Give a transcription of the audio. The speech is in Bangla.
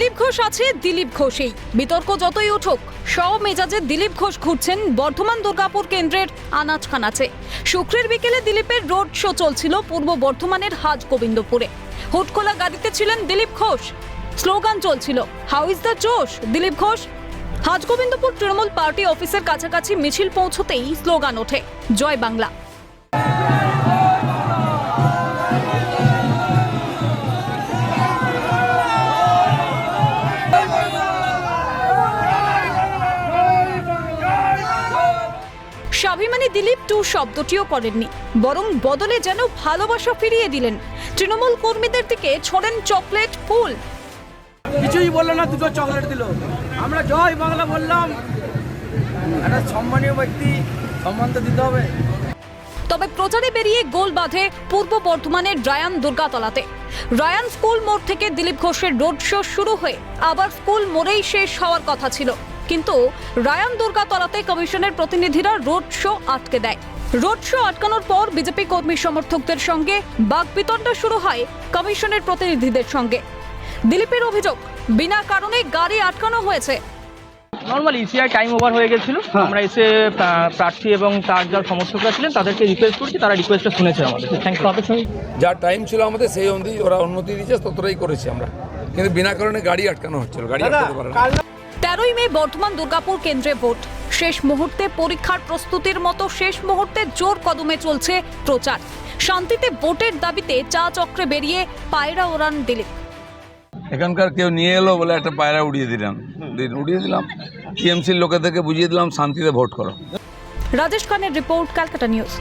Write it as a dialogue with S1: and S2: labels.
S1: দোষ আছে, দিলীপ ঘোষেই। বিতর্ক যতই উঠুক, সব মেজাজে দিলীপ ঘোষ ঘুরছেন বর্ধমান দুর্গাপুর কেন্দ্রের আনাচ খানাচে। শুক্রের বিকেলে দিলীপের রোড শো চলছিল পূর্ব বর্ধমানের হাজ গোবিন্দপুরে হুটখোলা গাড়িতে ছিলেন দিলীপ ঘোষ। স্লোগান চলছিল how is the josh Dilip Ghosh, Hajgobindapur Trinamool party অফিসের কাছাকাছি মিছিল পৌঁছতেই স্লোগান ওঠে, জয় বাংলা। স্বাভিমানী দিলীপ টু শব্দটিও করেননি বরং বদলে যেন ভালোবাসা ফিরিয়ে দিলেন। তৃণমূল কর্মীদের দিকে ছোড়েন চকলেট ফুল।
S2: কিছুই বলল না দুটো চকলেট দিল। আমরা জয় বাংলা বললাম। একটা সম্মানীয় ব্যক্তি সম্মান তো দিতে হবে।
S1: তবে প্রচারে বেরিয়ে গোল বাঁধে পূর্ব বর্ধমানের রায়ান দুর্গাতলাতে। রায়ান স্কুল মোড় থেকে দিলীপ ঘোষের রোড শো শুরু হয়ে আবার স্কুল মোড়েই শেষ হওয়ার কথা ছিল। কিন্তু রায়ান দুর্গাতলাতে কমিশনের প্রতিনিধিরা রোড শো আটকে দেয়। রোড শো আটকানোর পর বিজেপি কর্মী সমর্থকদের সঙ্গে বাগবিতণ্ডা শুরু হয় কমিশনের প্রতিনিধিদের সঙ্গে। দিলীপের অভিযোগ বিনা কারণে গাড়ি আটকানো হয়েছে।
S3: নর্মাল ইসিআই টাইম ওভার হয়ে গেছিল। আমরা এসে প্রার্থী এবং তার যারা সমর্থকরা ছিলেন তাদেরকে রিকোয়েস্ট করছি তারা রিকোয়েস্টটা শুনেছে আমাদের। থ্যাংক ইউ
S4: যা টাইম ছিল আমাদের সেই অনুযায়ী ওরা অনুমতি দিয়েছে ততটাই করেছি আমরা। কিন্তু বিনা কারণে গাড়ি আটকানো হচ্ছিল গাড়ি আটকাতে পারে না।
S1: তেরোই মে বর্ধমান দুর্গাপুর কেন্দ্রে ভোট। শেষ মুহূর্তে পরীক্ষার প্রস্তুতির মতো শেষ মুহূর্তে জোর কদমে চলছে প্রচার। শান্তিতে ভোটের দাবিতে চা চক্রে বেরিয়ে পায়রা ওড়ান দিলীপ।
S4: এখানকার কেউ নিয়ে এলো বলে একটা পায়রা উড়িয়ে দিলাম। উড়িয়ে দিলাম। টিএমসির লোকেদেরকে বুঝিয়ে দিলাম শান্তিতে ভোট করো।
S1: রাজেশ খানের রিপোর্ট ক্যালকাটা নিউজ।